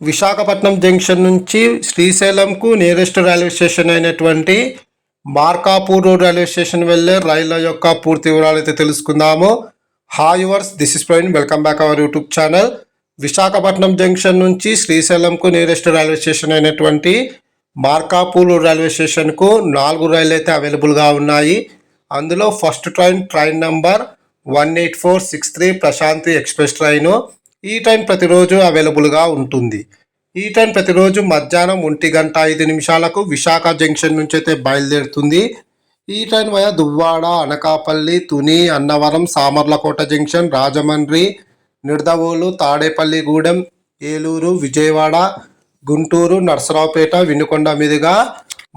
Visakhapatnam junction నుంచి శ్రీశైలంకు nearest railway station అయినటువంటి మార్కాపూర్ రోడ్ రైల్వే స్టేషన్ వెళ్ళే రైళ్ళ యొక్క పూర్తి వివరాలు అయితే తెలుసుకుందాము. Hi viewers this is Praveen welcome back our YouTube channel Visakhapatnam junction నుంచి శ్రీశైలంకు నియరెస్ట్ రైల్వే స్టేషన్ అయినటువంటి మార్కాపూర్ రైల్వే స్టేషన్కు నాలుగు రైళ్ళు అయితే అవైలబుల్గా ఉన్నాయి. అందులో first train train number one eight four six three Prasanthi express train. ఈ ట్రైన్ ప్రతిరోజు అవైలబుల్గా ఉంటుంది. ఈ ట్రైన్ ప్రతిరోజు మధ్యాహ్నం ఒంటి గంట ఐదు నిమిషాలకు విశాఖ జంక్షన్ నుంచి అయితే బయలుదేరుతుంది. ఈ train via Duvvada Anakapalli Tuni Annavaram Samarlakota junction Rajahmundry Nidadavolu Tadepalligudem Eluru Vijayawada Guntur Narasaraopet Vinukonda మీదుగా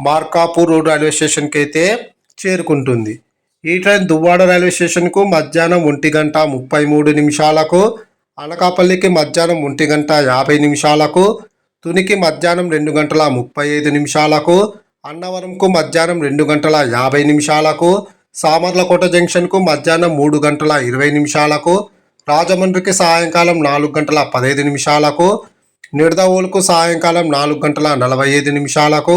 మార్కాపూర్ రోడ్ రైల్వే స్టేషన్కి అయితే చేరుకుంటుంది. ఈ ట్రైన్ దువ్వాడ రైల్వే స్టేషన్కు మధ్యాహ్నం ఒంటి గంట ముప్పై మూడు నిమిషాలకు అనకాపల్లికి మధ్యాహ్నం ఒంటి గంట యాభై నిమిషాలకు తునికి మధ్యాహ్నం రెండు గంటల ముప్పై ఐదు నిమిషాలకు అన్నవరంకు మధ్యాహ్నం రెండు గంటల యాభై నిమిషాలకు సామర్లకోట జంక్షన్కు మధ్యాహ్నం మూడు గంటల ఇరవై నిమిషాలకు రాజమండ్రికి సాయంకాలం నాలుగు గంటల పదహైదు నిమిషాలకు నిడదవోలుకు సాయంకాలం నాలుగు గంటల నలభై ఐదు నిమిషాలకు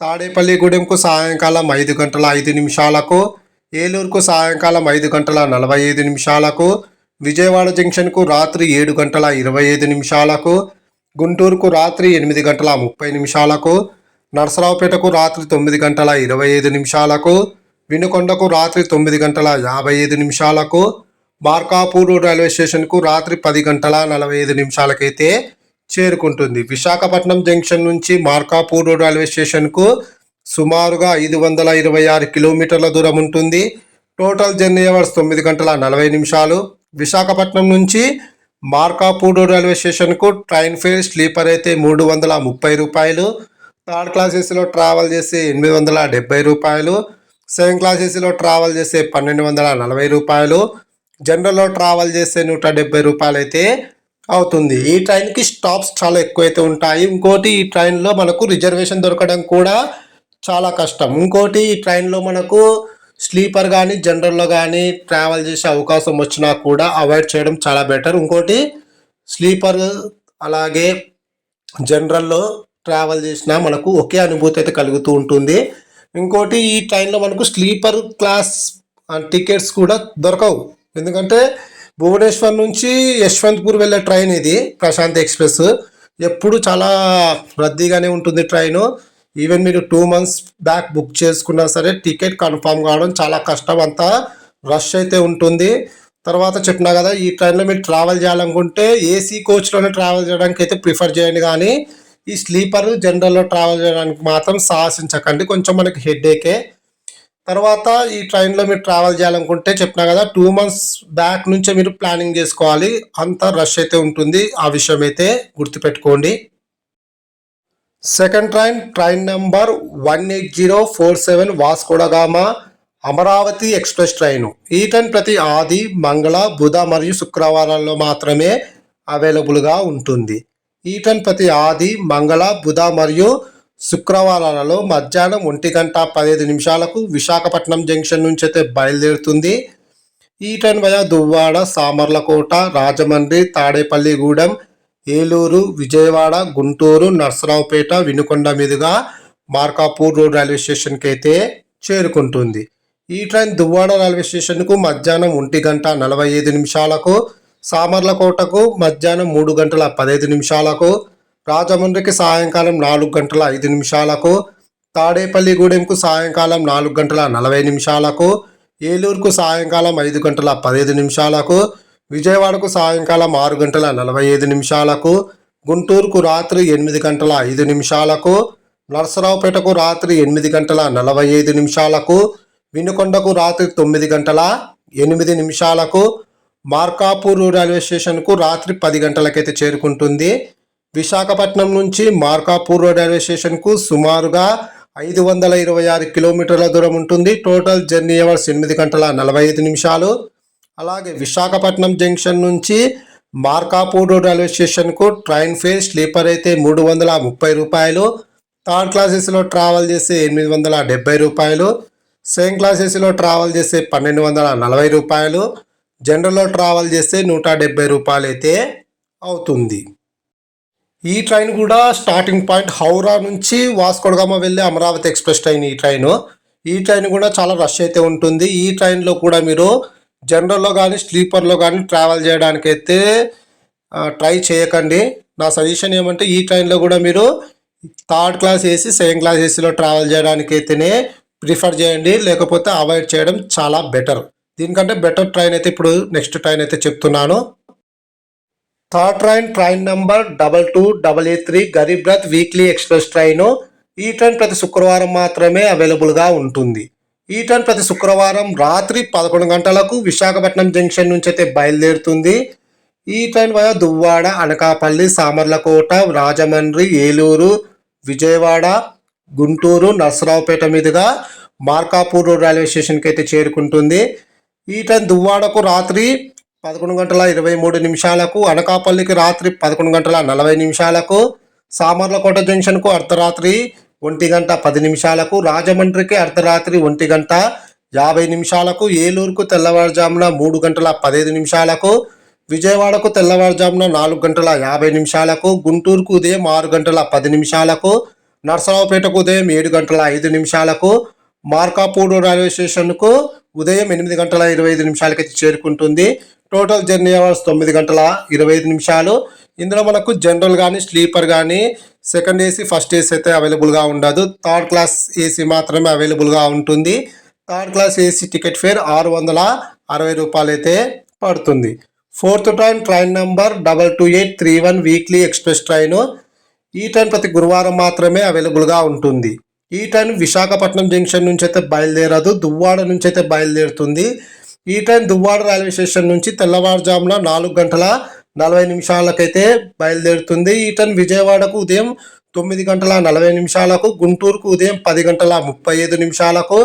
తాడేపల్లిగూడెంకు సాయంకాలం ఐదు గంటల ఐదు నిమిషాలకు ఏలూరుకు సాయంకాలం ఐదు గంటల నలభై ఐదు నిమిషాలకు విజయవాడ జంక్షన్కు రాత్రి ఏడు గంటల ఇరవై ఐదు నిమిషాలకు గుంటూరుకు రాత్రి ఎనిమిది గంటల ముప్పై నిమిషాలకు నరసరావుపేటకు రాత్రి తొమ్మిది గంటల ఇరవై ఐదు నిమిషాలకు వినుకొండకు రాత్రి తొమ్మిది గంటల యాభై ఐదు నిమిషాలకు మార్కాపూర్ రైల్వే స్టేషన్కు రాత్రి పది గంటల నలభై ఐదు నిమిషాలకైతే చేరుకుంటుంది. విశాఖపట్నం జంక్షన్ నుంచి మార్కాపూర్ రైల్వే స్టేషన్కు సుమారుగా ఐదు వందల ఇరవై ఆరు కిలోమీటర్ల దూరం ఉంటుంది. టోటల్ జర్నీ అవర్స్ తొమ్మిది గంటల నలభై నిమిషాలు. విశాఖపట్నం నుంచి మార్కాపూడు రైల్వే స్టేషన్కు ట్రైన్ ఫేర్ స్లీపర్ అయితే మూడు వందల ముప్పై రూపాయలు. థర్డ్ క్లాస్ ఏసీలో ట్రావెల్ చేస్తే ఎనిమిది వందల డెబ్బై రూపాయలు. సెకండ్ క్లాస్ ఏసీలో ట్రావెల్ చేస్తే పన్నెండు వందల నలభై రూపాయలు. జనరల్లో ట్రావెల్ చేస్తే నూట డెబ్బై రూపాయలు అయితే అవుతుంది. ఈ ట్రైన్కి స్టాప్స్ చాలా ఎక్కువైతే ఉంటాయి. ఇంకోటి ఈ ట్రైన్లో మనకు రిజర్వేషన్ దొరకడం కూడా చాలా కష్టం. ఇంకోటి ఈ ట్రైన్లో మనకు స్లీపర్ కానీ జనరల్లో కానీ ట్రావెల్ చేసే అవకాశం వచ్చినా కూడా అవాయిడ్ చేయడం చాలా బెటర్. ఇంకోటి స్లీపర్ అలాగే జనరల్లో ట్రావెల్ చేసినా మనకు ఒకే అనుభూతి అయితే కలుగుతూ ఉంటుంది. ఇంకోటి ఈ ట్రైన్లో మనకు స్లీపర్ క్లాస్ టికెట్స్ కూడా దొరకవు. ఎందుకంటే భువనేశ్వర్ నుంచి యశ్వంత్పూర్ వెళ్ళే ట్రైన్ ఇది ప్రశాంత్ ఎక్స్ప్రెస్. ఎప్పుడు చాలా రద్దీగానే ఉంటుంది ట్రైను. ఈవెన్ మీరు టూ మంత్స్ బ్యాక్ బుక్ చేసుకున్నా సరే టికెట్ కన్ఫర్మ్ కావడం చాలా కష్టం. అంతా రష్ అయితే ఉంటుంది. తర్వాత చెప్పినా కదా ఈ ట్రైన్లో మీరు ట్రావెల్ చేయాలనుకుంటే ఏసీ కోచ్లోనే ట్రావెల్ చేయడానికి అయితే ప్రిఫర్ చేయండి. కానీ ఈ స్లీపర్ జనరల్లో ట్రావెల్ చేయడానికి మాత్రం సాహసించకండి. కొంచెం మనకి హెడేకే తర్వాత ఈ ట్రైన్లో మీరు ట్రావెల్ చేయాలనుకుంటే చెప్పినా కదా టూ మంత్స్ బ్యాక్ నుంచే మీరు ప్లానింగ్ చేసుకోవాలి. అంత రష్ అయితే ఉంటుంది. ఆ విషయం అయితే గుర్తుపెట్టుకోండి. Second train train number one eight zero four seven Vasco da Gama Amaravati express train. ఈ ట్రైన్ ప్రతి ఆది మంగళ బుధ మరియు శుక్రవారాల్లో మాత్రమే అవైలబుల్గా ఉంటుంది. ఈ ట్రైన్ ప్రతి ఆది మంగళ బుధ మరియు శుక్రవారాలలో మధ్యాహ్నం ఒంటి గంట పదిహేను నిమిషాలకు విశాఖపట్నం జంక్షన్ నుంచి అయితే బయలుదేరుతుంది. ఈ ట్రైన్ వయ దువ్వాడ సామర్లకోట రాజమండ్రి తాడేపల్లిగూడెం ఏలూరు విజయవాడ గుంటూరు నర్సరావుపేట వినుకొండ మీదుగా మార్కాపూర్ రోడ్ రైల్వే స్టేషన్కి అయితే చేరుకుంటుంది. ఈ ట్రైన్ దువ్వాడ రైల్వే స్టేషన్కు మధ్యాహ్నం ఒంటి గంట నలభై ఐదు నిమిషాలకు సామర్లకోటకు మధ్యాహ్నం మూడు గంటల పదహైదు నిమిషాలకు రాజమండ్రికి సాయంకాలం నాలుగు గంటల ఐదు నిమిషాలకు తాడేపల్లిగూడెంకు సాయంకాలం నాలుగు గంటల నలభై నిమిషాలకు ఏలూరుకు సాయంకాలం ఐదు గంటల పదహైదు నిమిషాలకు విజయవాడకు సాయంకాలం ఆరు గంటల నలభై ఐదు నిమిషాలకు గుంటూరుకు రాత్రి ఎనిమిది గంటల ఐదు నిమిషాలకు నరసరావుపేటకు రాత్రి ఎనిమిది గంటల నలభై ఐదు నిమిషాలకు వినుకొండకు రాత్రి తొమ్మిది గంటల ఎనిమిది నిమిషాలకు మార్కాపూర్ రైల్వే స్టేషన్కు రాత్రి పది గంటలకైతే చేరుకుంటుంది. విశాఖపట్నం నుంచి మార్కాపూర్ రైల్వే స్టేషన్కు సుమారుగా ఐదు వందల ఇరవై ఆరు కిలోమీటర్ల దూరం ఉంటుంది. టోటల్ జర్నీ అవర్స్ ఎనిమిది గంటల నలభై ఐదు నిమిషాలు. అలాగే విశాఖపట్నం జంక్షన్ నుంచి మార్కాపూర్ రైల్వే స్టేషన్కు ట్రైన్ ఫేర్ స్లీపర్ అయితే మూడు వందల ముప్పై రూపాయలు థర్డ్ క్లాసెస్లో ట్రావెల్ చేస్తే ఎనిమిది వందల డెబ్బై రూపాయలు సెకండ్ క్లాసెస్లో ట్రావెల్ చేస్తే పన్నెండు వందల నలభై రూపాయలు జనరల్లో ట్రావెల్ చేస్తే నూట డెబ్బై రూపాయలు అయితే అవుతుంది. ఈ ట్రైన్ కూడా స్టార్టింగ్ పాయింట్ హౌరా నుంచి వాస్కోడగామ వెళ్ళే అమరావతి ఎక్స్ప్రెస్ ట్రైన్ ఈ ట్రైన్. ఈ ట్రైన్ కూడా చాలా రష్ అయితే ఉంటుంది. ఈ ట్రైన్లో కూడా మీరు జనరల్లో కానీ స్లీపర్లో కానీ ట్రావెల్ చేయడానికి అయితే ట్రై చేయకండి. నా సజెషన్ ఏమంటే ఈ ట్రైన్లో కూడా మీరు third class AC second class ఏసీలో ట్రావెల్ చేయడానికి అయితేనే ప్రిఫర్ చేయండి. లేకపోతే అవాయిడ్ చేయడం చాలా బెటర్. దీనికంటే బెటర్ ట్రైన్ అయితే ఇప్పుడు నెక్స్ట్ ట్రైన్ అయితే చెప్తున్నాను. Third train train number double two double eight three Garib Rath weekly express train. ఈ ట్రైన్ ప్రతి శుక్రవారం మాత్రమే అవైలబుల్గా ఉంటుంది. ఈ ట్రైన్ ప్రతి శుక్రవారం రాత్రి పదకొండు గంటలకు విశాఖపట్నం జంక్షన్ నుంచి అయితే బయలుదేరుతుంది. ఈ ట్రైన్ వల్ల దువ్వాడ అనకాపల్లి సామర్లకోట రాజమండ్రి ఏలూరు విజయవాడ గుంటూరు నర్సరావుపేట మీదుగా మార్కాపూర్ రైల్వే స్టేషన్కి అయితే చేరుకుంటుంది. ఈ ట్రైన్ దువ్వాడకు రాత్రి పదకొండు గంటల ఇరవై మూడు నిమిషాలకు అనకాపల్లికి రాత్రి పదకొండు గంటల నలభై నిమిషాలకు సామర్లకోట జంక్షన్కు అర్ధరాత్రి ఒంటి గంట పది నిమిషాలకు రాజమండ్రికి అర్ధరాత్రి ఒంటి గంట యాభై నిమిషాలకు ఏలూరుకు తెల్లవారుజామున మూడు గంటల పదిహేను నిమిషాలకు విజయవాడకు తెల్లవారుజామున నాలుగు గంటల యాభై నిమిషాలకు గుంటూరుకు ఉదయం ఆరు గంటల పది నిమిషాలకు నర్సరావుపేటకు ఉదయం ఏడు గంటల ఐదు నిమిషాలకు మార్కాపూడు రైల్వే స్టేషన్కు ఉదయం ఎనిమిది గంటల ఇరవై ఐదు నిమిషాలకి చేరుకుంటుంది. టోటల్ జర్నీ అవర్స్ తొమ్మిది గంటల ఇరవై ఐదు నిమిషాలు. ఇందులో మనకు జనరల్ కానీ స్లీపర్ కానీ సెకండ్ ఏసీ ఫస్ట్ ఏసీ అయితే అవైలబుల్గా ఉండదు. థర్డ్ క్లాస్ ఏసీ మాత్రమే అవైలబుల్గా ఉంటుంది. Third class AC ticket fare ఆరు వందల అరవై రూపాయలు అయితే పడుతుంది. Fourth train train number double two eight three one weekly express train. ఈ ట్రైన్ ప్రతి గురువారం మాత్రమే అవైలబుల్గా ఉంటుంది. ఈ ట్రైన్ విశాఖపట్నం జంక్షన్ నుంచి అయితే బయలుదేరదు. దువ్వాడ నుంచి అయితే బయలుదేరుతుంది. ఈ ట్రైన్ దువ్వాడ రైల్వే స్టేషన్ నుంచి తెల్లవారుజామున నాలుగు గంటల నలభై నిమిషాలకైతే బయలుదేరుతుంది. ఈ విజయవాడకు ఉదయం తొమ్మిది గంటల నలభై నిమిషాలకు గుంటూరుకు ఉదయం పది గంటల ముప్పై ఐదు నిమిషాలకు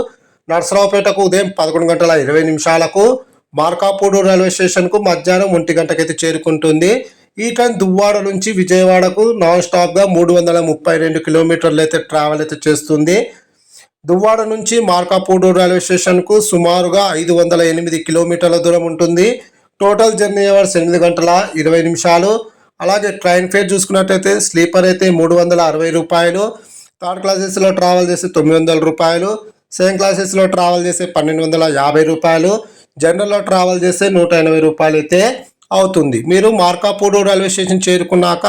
నర్సరావుపేటకు ఉదయం పదకొండు గంటల ఇరవై నిమిషాలకు మార్కాపూడు రైల్వే స్టేషన్కు మధ్యాహ్నం ఒంటి గంటకైతే చేరుకుంటుంది. ఈ ట్రైన్ దువ్వాడ నుంచి విజయవాడకు నాన్ స్టాప్గా మూడు వందల ముప్పై రెండు కిలోమీటర్లు అయితే ట్రావెల్ అయితే చేస్తుంది. దువ్వాడ నుంచి మార్కాపూడు రైల్వే స్టేషన్కు సుమారుగా ఐదు వందల ఎనిమిది కిలోమీటర్ల దూరం ఉంటుంది. టోటల్ జర్నీ అవర్స్ ఎనిమిది గంటల ఇరవై నిమిషాలు. అలాగే ట్రైన్ ఫేర్ చూసుకున్నట్టయితే స్లీపర్ అయితే మూడు వందల అరవై రూపాయలు. థర్డ్ క్లాసెస్లో ట్రావెల్ చేస్తే తొమ్మిది వందల రూపాయలు. సెకండ్ క్లాసెస్లో ట్రావెల్ చేస్తే పన్నెండు వందల యాభై రూపాయలు. జనరల్లో ట్రావెల్ చేస్తే నూట ఎనభై రూపాయలు అయితే అవుతుంది. మీరు మార్కాపూడు రైల్వే స్టేషన్ చేరుకున్నాక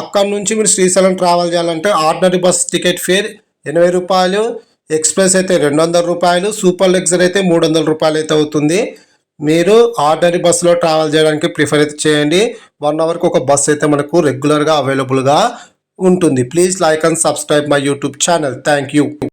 అక్కడి నుంచి మీరు శ్రీశైలం ట్రావెల్ చేయాలంటే ఆర్డినరీ బస్ టికెట్ ఫేర్ ఎనభై రూపాయలు. ఎక్స్ప్రెస్ అయితే రెండు వందల రూపాయలు. సూపర్ లగ్జరీ అయితే మూడు వందల రూపాయలు అయితే అవుతుంది. మీరు ఆర్డినరీ బస్సులో ట్రావెల్ చేయడానికి ప్రిఫర్ అయితే చేయండి. వన్ అవర్కి ఒక బస్ అయితే మనకు రెగ్యులర్గా అవైలబుల్గా ఉంటుంది. Please like and subscribe my YouTube channel thank you